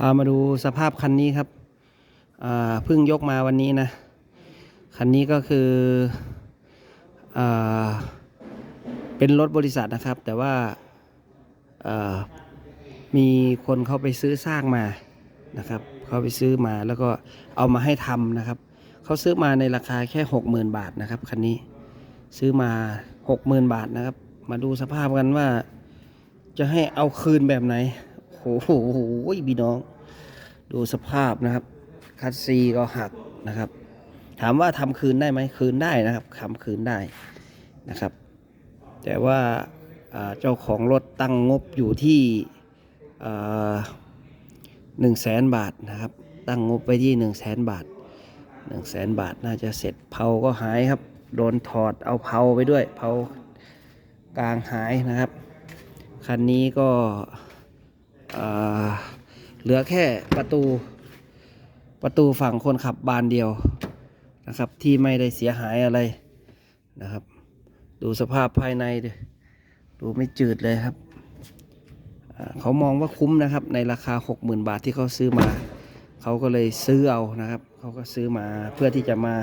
พามาดูสภาพคันนี้ครับเพิ่งยกมาวันนี้นะ คันนี้ก็คืออเป็นรถบริษัทนะครับ แต่ว่าอ่ามีคนเขาไปซื้อสร้างมานะครับเขาไปซื้อมาแล้วก็เอามาให้ทำนะครับเขาซื้อมาในราคาแค่หกหมื่นบาทนะครับคันนี้ซื้อมาหกหมื่นบาทนะครับ มาดูสภาพกันว่าจะให้เอาคืนแบบไหน โอ้โหพี่น้อง ดูสภาพนะครับ คัดซีก็หักนะครับ ถามว่าทำคืนได้ไหมคืนได้นะครับทำคืนได้นะครับ แต่ว่าเจ้าของรถตั้งงบอยู่ที่หนึ่งแสนบาทนะครับ ตั้งงบไปที่หนึ่งแสนบาทหนึ่งแสนบาทน่าจะเสร็จเผาก็หายครับ โดนถอดเอาเผาไปด้วยเผากลางหายนะครับ คันนี้ก็ เหลือแค่ประตูประตูฝั่งคนขับบานเดียวนะครับ ที่ไม่ได้เสียหายอะไรนะครับ ดูสภาพภายในดิดูไม่จืดเลยครับ เขามองว่าคุ้มนะครับ ในราคา 60,000 บาทที่เขาซื้อมา เขาก็เลยซื้อเอานะครับ เขาก็ซื้อมาเพื่อที่จะมา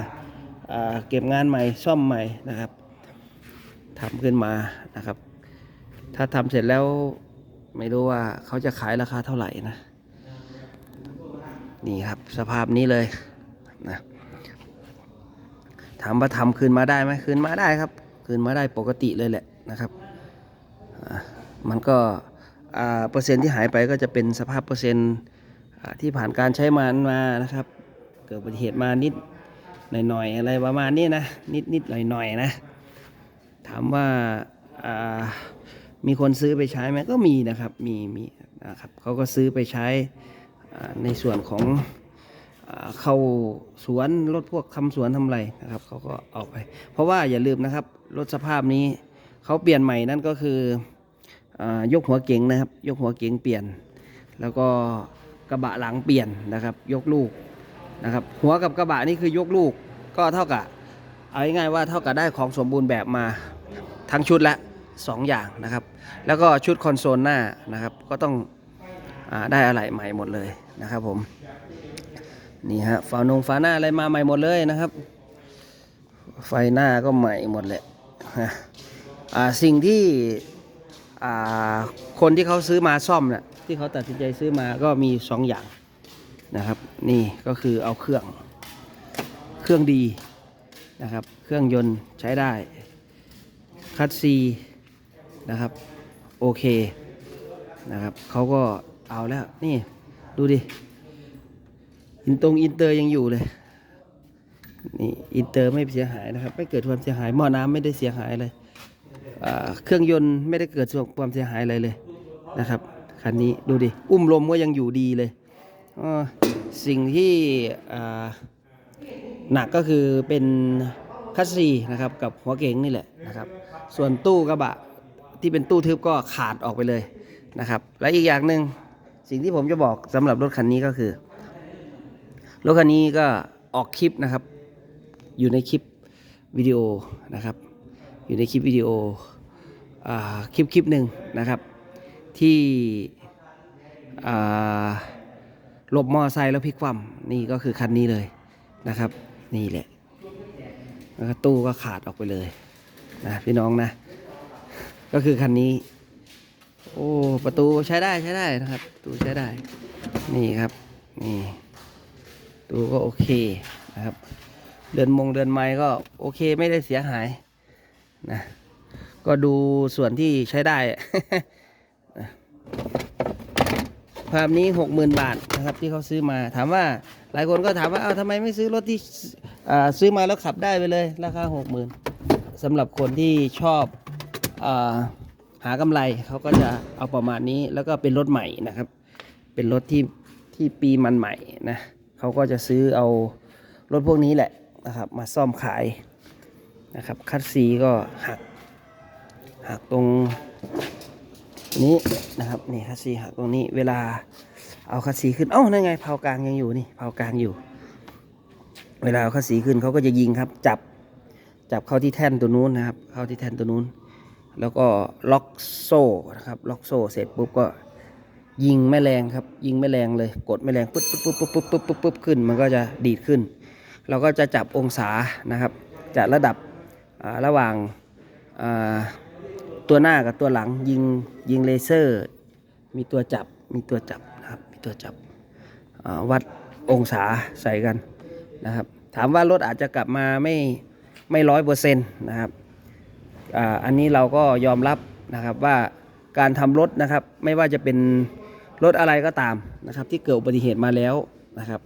เก็บงานใหม่ซ่อมใหม่นะครับทำขึ้นมานะครับ ถ้าทำเสร็จแล้ว ไม่รู้ว่าเขาจะขายราคาเท่าไหร่นะ นี่ครับสภาพนี้เลยนะถามว่าทำคืนมาได้ไหมคืนมาได้ครับ คืนมาได้ปกติเลยแหละนะครับ มันก็อ่าเปอร์เซ็นต์ที่หายไปก็จะเป็นสภาพเปอร์เซ็นต์ที่ผ่านการใช้มานมานะครับ เกิดอุบัติเหตุมานิดหน่อยๆอะไรประมาณนี้นะนิดๆหน่อยหน่อยๆนะ ถามว่าอ่า มีคนซื้อไปใช้ไหมก็มีนะครับ มีมีนะครับเขาก็ซื้อไปใช้ในส่วนของเข้าสวนรถพวกคำสวนทำไรนะครับเขาก็ออกไป เพราะว่าอย่าลืมนะครับรถสภาพนี้เขาเปลี่ยนใหม่นั่นก็คือยกหัวเก่งนะครับ ยกหัวเก่งเปลี่ยน แล้วก็กระบะหลังเปลี่ยนนะครับ ยกลูกนะครับหัวกับกระบะนี่คือยกลูกก็เท่ากับเอาง่ายๆว่าเท่ากับได้ของสมบูรณ์แบบมาทั้งชุดแล้ว 2 อย่างนะครับ แล้วก็ชุดคอนโซลหน้านะครับ ก็ต้องอได้อะไรใหม่หมดเลยนะครับผม นี่ฮะฝานงฝาหน้าอะไรมาใหม่หมดเลยนะครับ ไฟหน้าก็ใหม่หมดแหละสิ่งที่คนที่เขาซื้อมาซ่อมนะ่ะที่เขาตัดสินใจซื้อมาก็มี2ออย่างนะครับ นี่ก็คือเอาเครื่องเครื่องดีนะครับ เครื่องยนต์ใช้ได้ คัดซี นะครับ โอเคนะครับเขาก็เอาแล้วนี่ดูดิ อินตรงอินเตอร์ยังอยู่เลย นี่อินเตอร์ไม่เสียหายนะครับ ไม่เกิดความเสียหายหม้อน้ำไม่ได้เสียหายเลยเครื่องยนต์ไม่ได้เกิดความเสียหายอะไรเลยนะครับคันนี้ดูดิ อุ้มลมก็ยังอยู่ดีเลยสิ่งที่หนักก็คือเป็นคัสซีนะครับกับหัวเก๋งนี่แหละนะครับ ส่วนตู้กระบะ ที่เป็นตู้ทึบก็ขาดออกไปเลยนะครับ และอีกอย่างหนึ่งสิ่งที่ผมจะบอกสำหรับรถคันนี้ก็คือ รถคันนี้ก็ออกคลิปนะครับ อยู่ในคลิปวิดีโอนะครับ อยู่ในคลิปวิดีโออคลิปคลิปหนึ่งนะครับ ที่หลบมอไซค์แล้วพลิกคว่ำนี่ก็คือคันนี้เลยนะครับ นี่แหละแล้วก็ตู้ก็ขาดออกไปเลยนะพี่น้องนะ ก็คือคันนี้ โอ้ประตูใช้ได้ใช้ได้นะครับประตูใช้ได้ นี่ครับ นี่ประตูก็โอเคนะครับ เดือนมงเดือนไม้ก็โอเคไม่ได้เสียหายนะก็ดูส่วนที่ใช้ได้ภาพนี้หกหมื่นบาทนะครับที่เขาซื้อมาถามว่าหลายคนก็ถามว่าเอาทำไมไม่ซื้อรถที่ซื้อมาแล้วขับได้ไปเลย ราคาหกหมื่นสำหรับคนที่ชอบ หากำไรเขาก็จะเอาประมาณนี้แล้วก็เป็นรถใหม่นะครับ เป็นรถที่ที่ปีมันใหม่นะเขาก็จะซื้อเอารถพวกนี้แหละนะครับ มาซ่อมขายนะครับ คัดซีก็หักหักตรงนี้นะครับนี่คัดซีหักตรงนี้เวลาเอาคัดซีขึ้นเอ้านั่นไงเผากลางยังอยู่นี่เผากลางอยู่ เวลาเอาคัดซีขึ้นเขาก็จะยิงครับ จับจับเข้าที่แท่นตัวนู้นนะครับ เข้าที่แท่นตัวนู้น แล้วก็ล็อกโซ่นะครับล็อกโซ่เสร็จปุ๊บก็ยิงแม่แรงครับ ยิงแม่แรงเลยกดแม่แรงปุ๊บปุ๊บปุ๊บปุ๊บปุ๊บปุ๊บปุ๊บขึ้น มันก็จะดีดขึ้น เราก็จะจับองศานะครับจะระดับระหว่างตัวหน้ากับตัวหลังยิงยิงเลเซอร์ มีตัวจับมีตัวจับนะครับมีตัวจับวัดองศาใส่กันนะครับ ถามว่ารถอาจจะกลับมาไม่ไม่ร้อยเปอร์เซ็นต์นะครับ อันนี้เราก็ยอมรับนะครับว่าการทำรถนะครับไม่ว่าจะเป็นรถอะไรก็ตามนะครับ ที่เกิดอุบัติเหตุมาแล้วนะครับ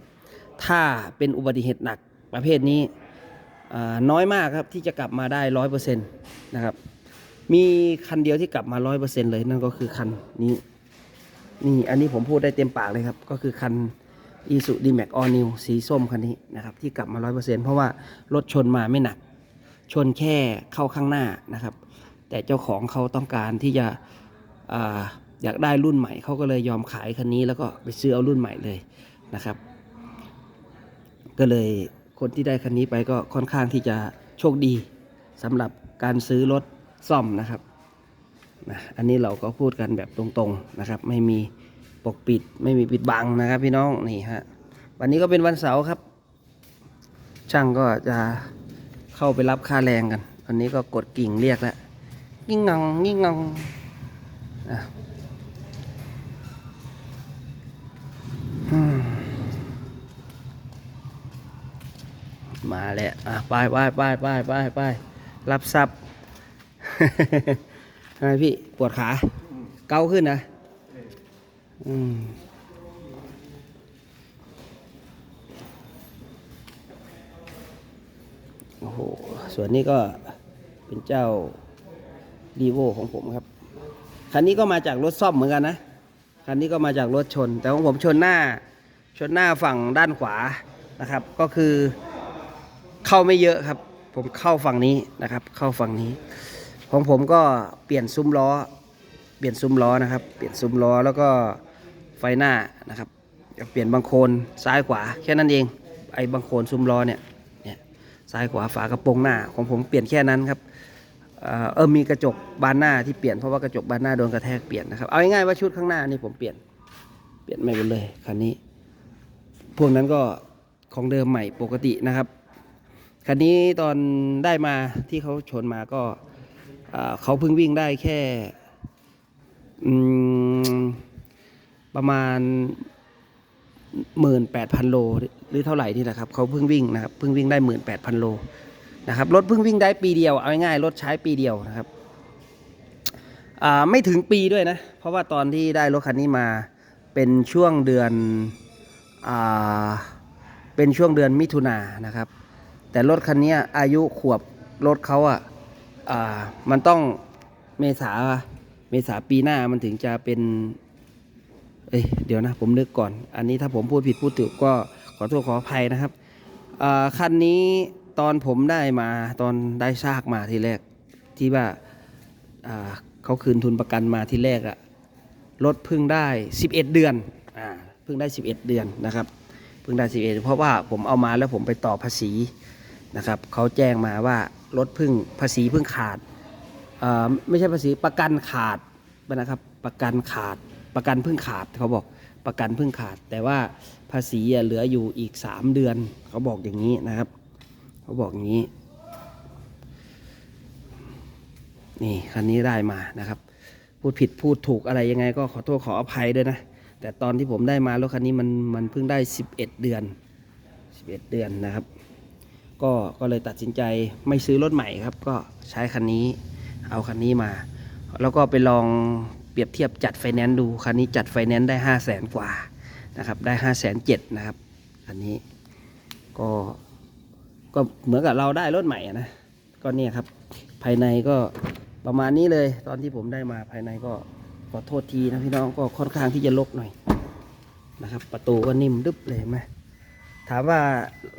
ถ้าเป็นอุบัติเหตุหนักประเภทนี้น้อยมากครับที่จะกลับมาได้ร้อยเปอร์เซ็นต์นะครับ มีคันเดียวที่กลับมาร้อยเปอร์เซ็นต์เลยนั่นก็คือคันนี้นี่อันนี้ผมพูดได้เต็มปากเลยครับ ก็คือคัน i s u d m a x All New สีส้มคันนี้นะครับที่กลับมาร้อยเปอร์เซ็นต์เพราะว่ารถชนมาไม่หนัก ชนแค่เข้าข้างหน้านะครับ แต่เจ้าของเขาต้องการที่จะออยากได้รุ่นใหม่เขาก็เลยยอมขายคันนี้แล้วก็ไปซื้อเอารุ่นใหม่เลยนะครับ ก็เลยคนที่ได้คันนี้ไปก็ค่อนข้างที่จะโชคดีสำหรับการซื้อรถซ่อมนะครับนะอันนี้เราก็พูดกันแบบตรงๆนะครับ ไม่มีปกปิดไม่มีปิดบังนะครับพี่น้องนี่ฮะวันนี้ก็เป็นวันเสาร์ครับ ช่างก็จะ เข้าไปรับค่าแรงกันวันนี้ก็กดกิ่งเรียกแล้วยิ่งงองยิ่งงองมมาแล้วอะไปไปไปไปไปไปรับทรัพย์ทำไมพี่ปวดขา เกาขึ้นนะ อืมโอ้โห ส่วนนี้ก็เป็นเจ้าดีโวของผมครับ คันนี้ก็มาจากรถซ่อมเหมือนกันนะ คันนี้ก็มาจากรถชน แต่ของผมชนหน้า ชนหน้าฝั่งด้านขวานะครับ ก็คือเข้าไม่เยอะครับ ผมเข้าฝั่งนี้นะครับ เข้าฝั่งนี้ ของผมก็เปลี่ยนซุ้มล้อ เปลี่ยนซุ้มล้อนะครับ เปลี่ยนซุ้มล้อแล้วก็ไฟหน้านะครับเปลี่ยนบางโคนซ้ายขวาแค่นั้นเอง ไอ้บางโคนซุ้มล้อเนี่ยเนี่ย ซ้ายขวาฝากระโปรงหน้าของผมเปลี่ยนแค่นั้นครับเออมีกระจกบานหน้าที่เปลี่ยนเพราะว่ากระจกบานหน้าโดนกระแทกเปลี่ยนนะครับเอาง่ายๆว่าชุดข้างหน้านี่ผมเปลี่ยนเปลี่ยนใหม่หมดเลยคันนี้ พวกนั้นก็ของเดิมใหม่ปกตินะครับคันนี้ตอนได้มาที่เขาชนมาก็เอ่อเขาเพิ่งวิ่งได้แค่ประมาณหมื่นแปดพันโล หรือเท่าไหร่นี่แหละครับเขาเพิ่งวิ่งนะครับเพิ่งวิ่งได้หมื่นแปดพันโลนะครับรถเพิ่งวิ่งได้ปีเดียวเอาง่ายๆรถใช้ปีเดียวนะครับไม่ถึงปีด้วยนะ เพราะว่าตอนที่ได้รถคันนี้มาเป็นช่วงเดือนอเป็นช่วงเดือนมิถุนายนะครับ แต่รถคันนี้อายุขวบรถเขาอะอ่ามันต้องเมษาเมษาปีหน้ามันถึงจะเป็น เอ้ยเดี๋ยวนะผมนึกก่อน อันนี้ถ้าผมพูดผิดพูดถูกก็ ขอโทษขออภัยนะครับคันนี้ตอนผมได้มาตอนได้ซากมาทีแรก ที่ว่าเขาคืนทุนประกันมาทีแรกอะรถเพิ่งได้ 11 เดือนอ่าเพิ่งได้ 11 เดือนนะครับเพิ่งได้ 11 เพราะว่าผมเอามาแล้วผมไปต่อภาษีนะครับเขาแจ้งมาว่ารถพิ่งภาษีพิ่งขาดไม่ใช่ภาษีประกันขาดนะครับประกันขาดประกันพิ่งขาดเขาบอก ประกันเพิ่งขาด แต่ว่าภาษีอะเหลืออยู่อีก 3 เดือน เขาบอกอย่างนี้นะครับ เขาบอกอย่างนี้ นี่คันนี้ได้มานะครับ พูดผิดพูดถูกอะไรยังไงก็ขอโทษขออภัยด้วยนะ แต่ตอนที่ผมได้มารถคันนี้มันมันเพิ่งได้ 11 เดือน 11 เดือนนะครับ ก็ก็เลยตัดสินใจไม่ซื้อรถใหม่ครับ ก็ใช้คันนี้เอาคันนี้มา แล้วก็ไปลอง รียบเทียบจัดไฟแนนซ์ดูคันนี้จัดไฟแนนซ์ได้5 0 0แสนกว่านะครับได้5 0 0แสนเจ็ดนะครับคันนี้ก็ก็เหมือนกับเราได้รถใหม่นะก็เนี่ยครับภายในก็ประมาณนี้เลย ตอนที่ผมได้มาภายในก็ขอโทษทีนะพี่น้องก็ค่อนข้างที่จะลกหน่อยนะครับ ประตูก็นิ่มดึบเลยไหมถามว่า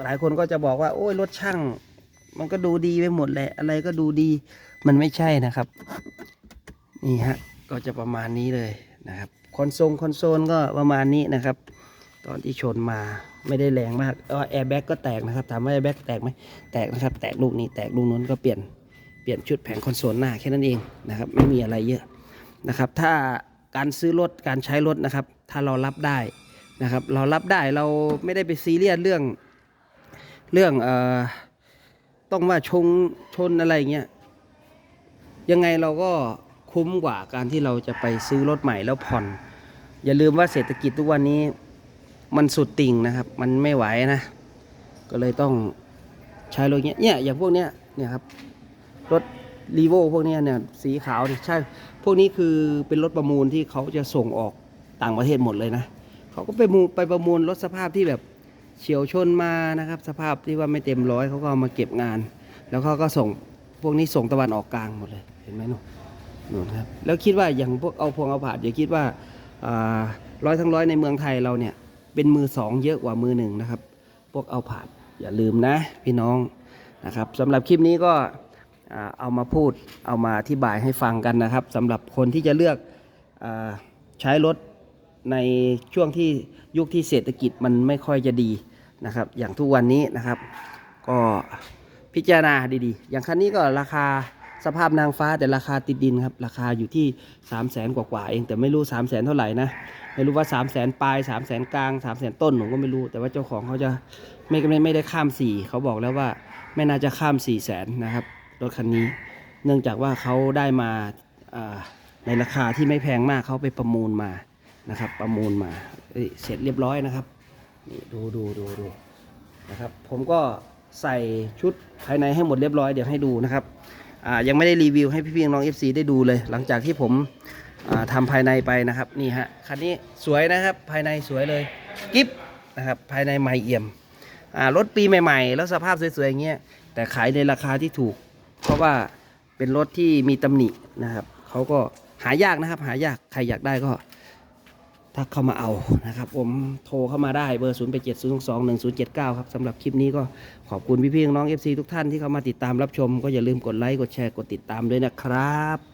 หลายคนก็จะบอกว่าโอ้ยรถช่าง มันก็ดูดีไปหมดแหละอะไรก็ดูดีมันไม่ใช่นะครับ นี่ฮะ ก็จะประมาณนี้เลยนะครับคอนโซลคอนโซลก็ประมาณนี้นะครับ ตอนที่ชนมาไม่ได้แรงมากแอร์แบ็กก็แตกนะครับถามว่าแอร์แบ็กแตกไหมแตกนะครับ แตกลูกนี้แตกลูกนู้นก็เปลี่ยนเปลี่ยนชุดแผงคอนโซลหน้าแค่นั้นเองนะครับ ไม่มีอะไรเยอะนะครับ ถ้าการซื้อรถการใช้รถนะครับ ถ้าเรารับได้นะครับ เรารับได้เราไม่ได้ไปซีเรียสเรื่องเรื่องเอ่อต้องว่าชงชนอะไรเงี้ยยังไงเราก็ คุ้มกว่าการที่เราจะไปซื้อรถใหม่แล้วผ่อน อย่าลืมว่าเศรษฐกิจทุกวันนี้มันสุดติ่งนะครับ มันไม่ไหวนะ ก็เลยต้องใช้รถเงี้ยเนี่ยอย่างพวกเนี้ยเนี่ยครับรถรีโวพวกเนี้ยเนี่ยสีขาวเนี่ยใช่ พวกนี้คือเป็นรถประมูลที่เขาจะส่งออกต่างประเทศหมดเลยนะเขาก็ไปมูไปประมูลรถสภาพที่แบบเฉียวชนมานะครับ สภาพที่ว่าไม่เต็มร้อยเขาก็เอามาเก็บงาน แล้วเขาก็ส่งพวกนี้ส่งตะวันออกกลางหมดเลยเห็นไหมหนู นูครับแล้วคิดว่าอย่างพวกเอาพวงเอาผาดอย่าคิดว่าร้อยทั้งร้อยในเมืองไทยเราเนี่ยเป็นมือสองเยอะกว่ามือหนึ่งนะครับ พวกเอาผาดอย่าลืมนะพี่น้องนะครับสำหรับคลิปนี้ก็เอามาพูดเอามาอธิบายให้ฟังกันนะครับสำหรับคนที่จะเลือกอใช้รถในช่วงที่ยุคที่เศรษฐกิจมันไม่ค่อยจะดีนะครับ อย่างทุกวันนี้นะครับ ก็พิจารณาดีๆ อย่างคันนี้ก็ราคา สภาพนางฟ้าแต่ราคาติดดินครับ ราคาอยู่ที่ 3 0 0แสนกว่าๆเองแต่ไม่รู้ 3 0 0แสนเท่าไหร่นะ ไม่รู้ว่า 3 0 0แสนปลาย 3 0 0แสนกลาง 3 0 0แสนต้นผมก็ไม่รู้ แต่ว่าเจ้าของเขาจะไม่ไม่ไม่ได้ข้ามสี่เขาบอกแล้วว่าไม่น่าจะข้าม 4 0 0แสนนะครับรถคันนี้ เนื่องจากว่าเขาได้มาในราคาที่ไม่แพงมากเขาไปประมูลมานะครับ ประมูลมาเสร็จเรียบร้อยนะครับนี่ดูดูดูดูนะครับ ผมก็ใส่ชุดภายในให้หมดเรียบร้อยเดี๋ยวให้ดูนะครับ ยังไม่ได้รีวิวให้พี่พี่น้องเอฟซีได้ดูเลย หลังจากที่ผมทำทำภายในไปนะครับนี่ฮะคันนี้สวยนะครับภายในสวยเลยกิฟนะครับภายในใหม่เอี่ยมรถปีใหม่ๆ แล้วสภาพสวยๆอย่างเงี้ยแต่ขายในราคาที่ถูก เพราะว่าเป็นรถที่มีตำหนินะครับเขาก็หายากนะครับหายากใครอยากได้ก็ ทักเข้ามาเอานะครับ ผมโทรเข้ามาได้เบอร์ 0 8 7 0 2 1 0 7 9 ครับสำหรับคลิปนี้ก็ขอบคุณพี่ๆน้อง FC ทุกท่านที่เข้ามาติดตามรับชม ก็อย่าลืมกดไลค์กดแชร์กดติดตามด้วยนะครับ